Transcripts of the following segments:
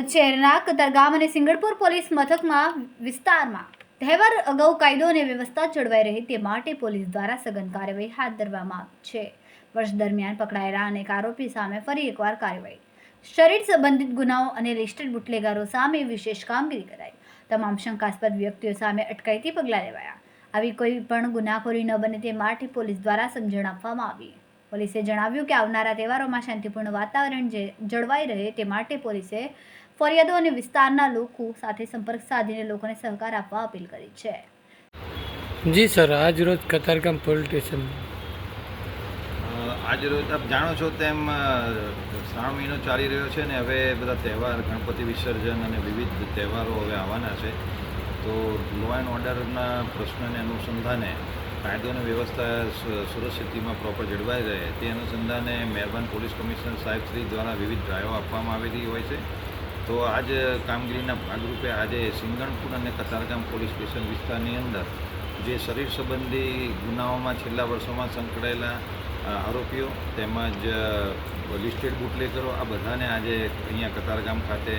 સુરત શહેરના કતારગામ અને સિંગળપુર પોલીસ મથકમાં વિસ્તારમાં તહેવાર અગાઉ કાયદો અને વ્યવસ્થા જળવાઈ રહે તે માટે પોલીસ દ્વારા સઘન કાર્યવાહી હાથ ધરવામાં આવી છે. વર્ષ દરમિયાન પકડાયેલા અનેક આરોપી સામે ફરી એકવાર કાર્યવાહી. શરીર સંબંધિત ગુનાઓ અને લિસ્ટેડ બુટલેગારો સામે વિશેષ કામગીરી કરાઈ. તમામ શંકાસ્પદ વ્યક્તિઓ સામે અટકાયતી પગલાં લેવાયા. આવી કોઈ પણ ગુનાખોરી ન બને તે માટે પોલીસ દ્વારા સમજણ આપવામાં આવી. પોલીસે જણાવ્યું કે આવનારા તહેવારોમાં શાંતિપૂર્ણ વાતાવરણ જે જળવાઈ રહે તે માટે પોલીસે ફરિયાદો અને વિસ્તારના લોકો સાથે સંપર્ક સાધીને લોકોને સહકાર આપવા અપીલ કરી છે. જી સર આજ રોજ કતારગામ પોલીસ સ્ટેશન. આજ રોજ આપ જાણો છો તેમ શ્રાવણ મહિનો ચાલી રહ્યો છે ને હવે બધા તહેવાર ગણપતિ વિસર્જન અને વિવિધ તહેવારો હવે આવવાના છે. તો લો એન્ડ ઓર્ડરના પ્રશ્નને અનુસંધાને કાયદો અને વ્યવસ્થા સુ- સુરત સ્થિતિમાં પ્રોપર જળવાઈ રહે. તે અનુસંધાને મહેરબાન પોલીસ કમિશનર સાહેબ શ્રી દ્વારા વિવિધ ડ્રાઈવો આપવામાં આવેલી હોય છે. તો આજ કામગીરીના ભાગરૂપે આજે સિંગણપુર અને કતારગામ પોલીસ સ્ટેશન વિસ્તારની અંદર જે શરીર સંબંધી ગુનાઓમાં છેલ્લા વર્ષોમાં સંકળાયેલા આરોપીઓ તેમજ લિસ્ટેડ બુટલેકરો આ બધાને આજે અહીંયા કતારગામ ખાતે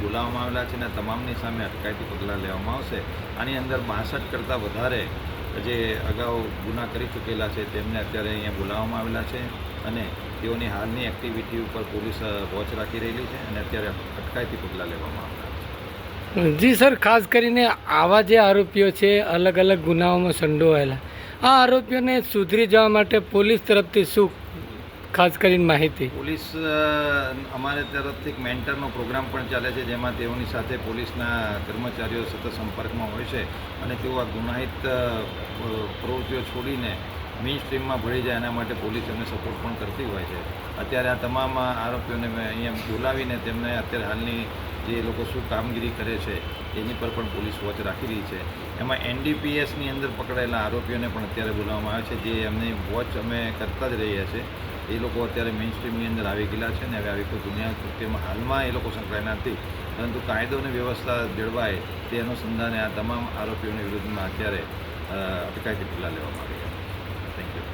બોલાવવામાં આવેલા છે અને તમામની સામે અટકાયતી પગલાં લેવામાં આવશે. આની અંદર બાસઠ કરતાં વધારે જે અગાઉ ગુના કરી ચૂકેલા છે, તેમને અત્યારે અહીંયા બોલાવવામાં આવેલા છે અને તેઓની હાલની એક્ટિવિટી ઉપર પોલીસ વોચ રાખી રહેલી છે અને અત્યારે અટકાયતી પગલાં લેવામાં આવેલા જી સર, ખાસ કરીને આવા જે આરોપીઓ છે અલગ અલગ ગુનાઓમાં સંડોવાયેલા. આ આરોપીઓને સુધરી જવા માટે પોલીસ તરફથી શું ખાસ કરીને માહિતી. પોલીસ અમારે તરફથી એક મેન્ટરનો પ્રોગ્રામ પણ ચાલે છે, જેમાં તેઓની સાથે પોલીસના કર્મચારીઓ સતત સંપર્કમાં હોય છે અને તેઓ આ ગુનાહિત પ્રવૃત્તિઓ છોડીને મેઇન સ્ટ્રીમમાં ભળી જાય એના માટે પોલીસ એમને સપોર્ટ પણ કરતી હોય છે. અત્યારે આ તમામ આરોપીઓને મેં અહીંયા બોલાવીને તેમને અત્યારે હાલની જે લોકો શું કામગીરી કરે છે, એની પર પણ પોલીસ વોચ રાખી રહી છે. એમાં એનડીપીએસની અંદર પકડાયેલા આરોપીઓને પણ અત્યારે બોલાવવામાં આવે છે. જે એમની વોચ અમે કરતા જ રહ્યા છીએ. એ લોકો અત્યારે મેઇન સ્ટ્રીમની અંદર આવી ગયેલા છે ને હવે આવી કોઈ દુનિયા કૃત્યમાં હાલમાં એ લોકો સંકળાયેલા નથી. પરંતુ કાયદો અને વ્યવસ્થા જળવાય તે અનુસંધાને આ તમામ આરોપીઓની વિરુદ્ધમાં અત્યારે અટકાયતી પગલાં લેવામાં આવી